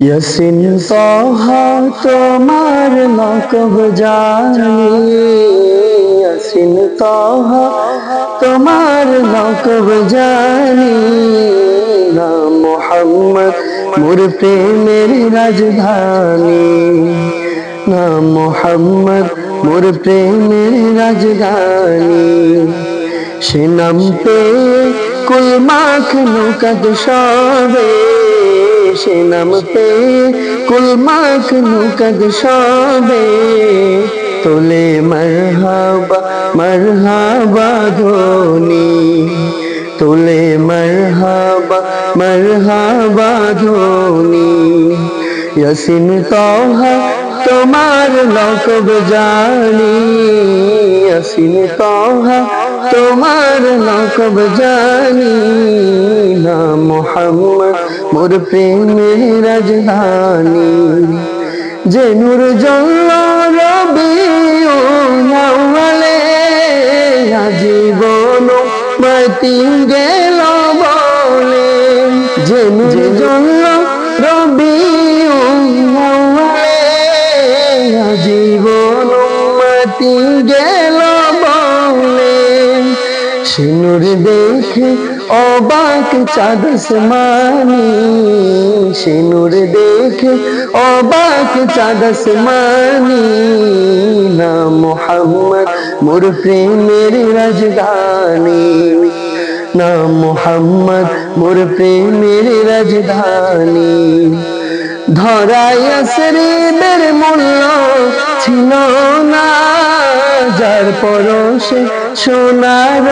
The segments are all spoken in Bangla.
ইয়াসিন তাহা তোমার লকব জানি। ইয়াসিন তাহা তোমার লকব জানি। না মোহাম্মদ মোর প্রেমের রাজধানী। না মোহাম্মদ মোর প্রেমের রাজধানী। সে নাম পে কুল মাখনু কদ সবে। সে নাম পে কুল মাখনু কদ সবে। তোলে মরহাবা মরহাবা ধ্বনি তোলে মরহাবা মরহাবা ধ্বনি ইয়াসিন তহা তোমার লকব জানি ইয়াসিন তহা তোমার লকব জানি না মোহাম্মদ, মোর প্রেমের রাজধানী। যে নূর জল রবি আজীবন মাতি গেল সিনুর দেখে অবাক চাঁদস মানি সিনুর দেখে অবাক চাঁদস মানি না মোহাম্মদ মোর প্রেমের রাজধানী। না মোহাম্মদ মোর প্রেমের রাজধানী। ধরাই শরীরের মূল্য, ছিল না। যার পরশে সোনার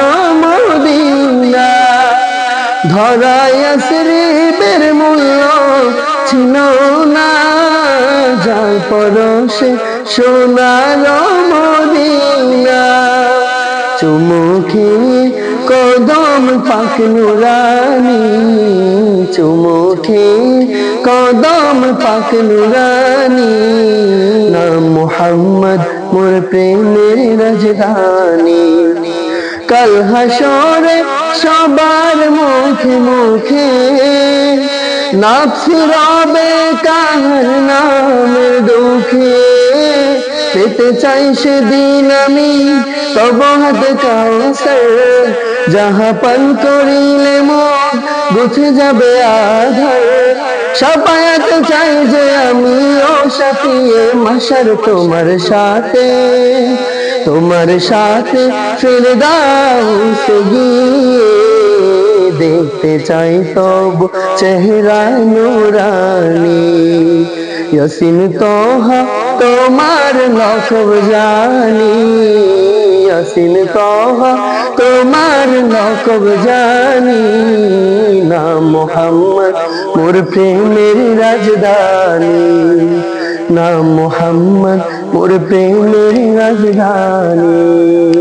ধরাই শরীরের মূল্য ছিল না, যার পরশে সোনার মদিনা। চুমুখে কদম পাক নুরানি, চুমুখে কদম পাক নুরানি। নাম মোহাম্মদ মোর প্রেমের রাজধানী। কাল হাসরে সবার মুখে মুখে নাফসি রবে কাহার নামের দুঃখে। পেতে চাই সেদিন আমি তব হাত কাউসার। যাহা পান করিলে মন গুছে যাবে আধার। সাপায়াত চাই যে আমি ও সাথিয়ে মাসার তোমার সাথে। তোমার সাথে ফিরে দাও গিয়ে দেখতে চাই তব চেহারা নুরানি। ইয়াসিন তোহা তোমার লকব জানি। ইয়াসিন তোহা তোমার লকব জানি। না মোহাম্মদ মোর প্রেমের রাজধানী। না মোহাম্মদ মোর প্রেমের রাজধানী।